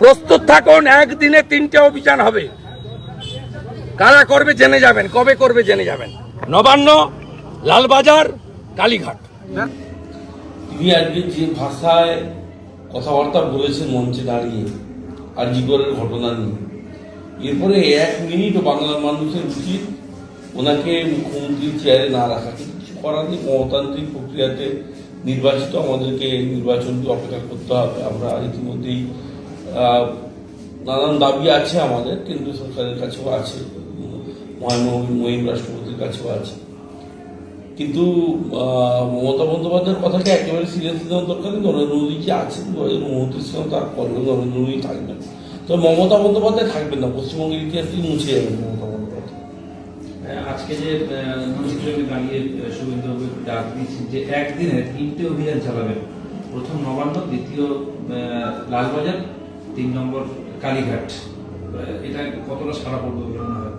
প্রস্তুত থাকুন, একদিনে তিনটে অভিযান হবে। কারা করবে জেনে যাবেন, কবে করবে জেনে যাবেন। নবান্ন, লালবাজার, কালীঘাট। তিনি আজকে যে ভাষায় কথাবার্তা বলেছেন মঞ্চে দাঁড়িয়ে, আর জীবনের ঘটনা নিয়ে। এরপরে এক মিনিটও বাংলার মানুষের উচিত ওনাকে মুখ্যমন্ত্রীর চেয়ারে না রাখা কিছু করার নেই, গণতান্ত্রিক প্রক্রিয়াতে নির্বাচিত, আমাদেরকে নির্বাচনকে অপেক্ষা করতে হবে। আমরা ইতিমধ্যেই নানান দাবি আছে আমাদের, কেন্দ্রীয় সরকারের কাছেও আছে মহামহিম মহিম রাষ্ট্রপতির কাছেও আছে। কিন্তু মমতা বন্দ্যোপাধ্যায়ের কথাকে একেবারে সিরিয়াস নেওয়ার দরকার নেই। নরেন্দ্র মোদী যে আছেন দু হাজার উনত্রিশ সালে তার পরেও নরেন্দ্র মোদী থাকবেন। তো মমতা বন্দ্যোপাধ্যায় থাকবেন না, পশ্চিমবঙ্গের ইতিহাস থেকে মুছে যাবেন মমতা আজকে যে মন্ত্রিসভায় দাঁড়িয়ে শুভেন্দুবাবু ডাক দিয়েছেন যে একদিনে তিনটে অভিযান চালাবেন প্রথম নবান্ন, দ্বিতীয় লালবাজার, তিন নম্বর কালীঘাট। এটা কতটা সারা পড়বে বলে মনে হয়?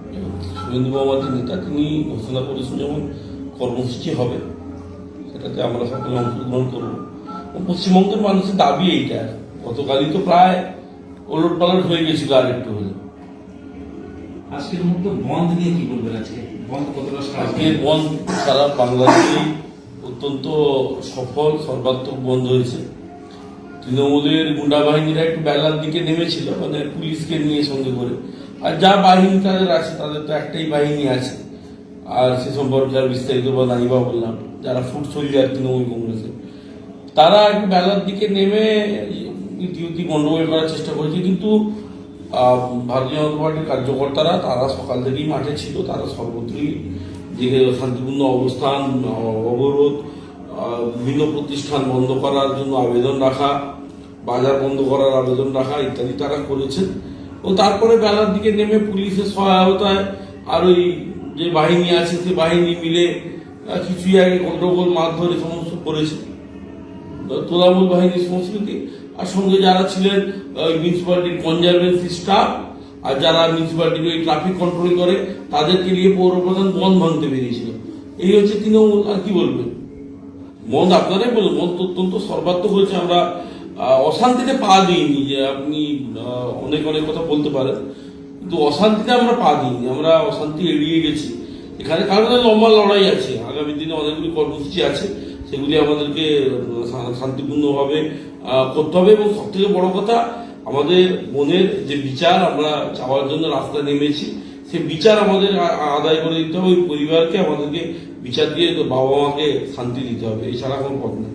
শুভেন্দু নেতা, তিনি ঘোষণা করেছেন যেমন কর্মসূচি হবে, সেটাতে আমরা সকলে অংশগ্রহণ করব। পশ্চিমবঙ্গের মানুষের দাবি এইটা। গতকালই তো প্রায় ওলট পালট হয়ে গেছিল আর একটু হলে আজকের মুহূর্তে বন্ধ নিয়ে কি বলবেন আজকে? বন্ধ কতটা সারা আজকের বন্ধ সারা বাংলাদেশেই অত্যন্ত সফল সর্বাত্মক বন্ধ হয়েছে। তৃণমূলের গুন্ডা বাহিনীরা একটু বেলার দিকে নেমেছিল মানে পুলিশকে নিয়ে সঙ্গে করে। আর যা বাহিনী তাদের আছে তাদের তো একটাই বাহিনী আছে। আর সে সম্পর্কে আর বিস্তারিত বা নাই বা বললাম যারা ফুট সোলজার তৃণমূল কংগ্রেসের। তারা একটু বেলার দিকে নেমে ইতিউতি গন্ডগোল করার চেষ্টা করেছে কিন্তু ভারতীয় জনতা পার্টির কার্যকর্তারা, তারা সকাল থেকেই মাঠে ছিল, তারা সর্বত্রই যে শান্তিপূর্ণ অবস্থান, অবরোধ বিভিন্ন প্রতিষ্ঠান বন্ধ করার জন্য আবেদন রাখা, বাজার বন্ধ করার আবেদন রাখা ইত্যাদি তারা করেছেন। ও তারপরে বেলার দিকে নেমে পুলিশের সহায়তায় আর ওই যে বাহিনী আছে, সে বাহিনী মিলে কিছুই আগে গন্ডগোল, মারধর এ সমস্ত করেছে। তোলামূল বাহিনীর সংস্কৃতি। আর সঙ্গে যারা ছিলেন মিউনিসিপালিটির কনজারভেন্সি স্টাফ আর যারা মিউনিসিপালিটির ওই ট্রাফিক কন্ট্রোল করে, তাদেরকে নিয়ে পৌর প্রধান বন ভাঙতে বেরিয়েছিল এই হচ্ছে তৃণমূল, আর কি বলবেন? মন আপনারাই বলুন, মন তো অত্যন্ত সর্বাত্মক হয়েছে, আমরা অশান্তিতে পা দিইনি যে আপনি অনেক অনেক কথা বলতে পারেন, কিন্তু অশান্তিতে আমরা পা দিইনি, আমরা অশান্তি এড়িয়ে গেছি। এখানে কারণ লম্বা লড়াই আছে, আগামী দিনে অনেকগুলি কর্মসূচি আছে সেগুলি আমাদেরকে শান্তিপূর্ণভাবে করতে হবে এবং সব থেকে বড় কথা, আমাদের মনের যে বিচার আমরা চাওয়ার জন্য রাস্তা নেমেছি সে বিচার আমাদের আদায় করে দিতে হবে ওই পরিবারকে আমাদেরকে বিচার দিয়ে বাবা মাকে শান্তি দিতে হবে, এছাড়া কোনো পথ নেই।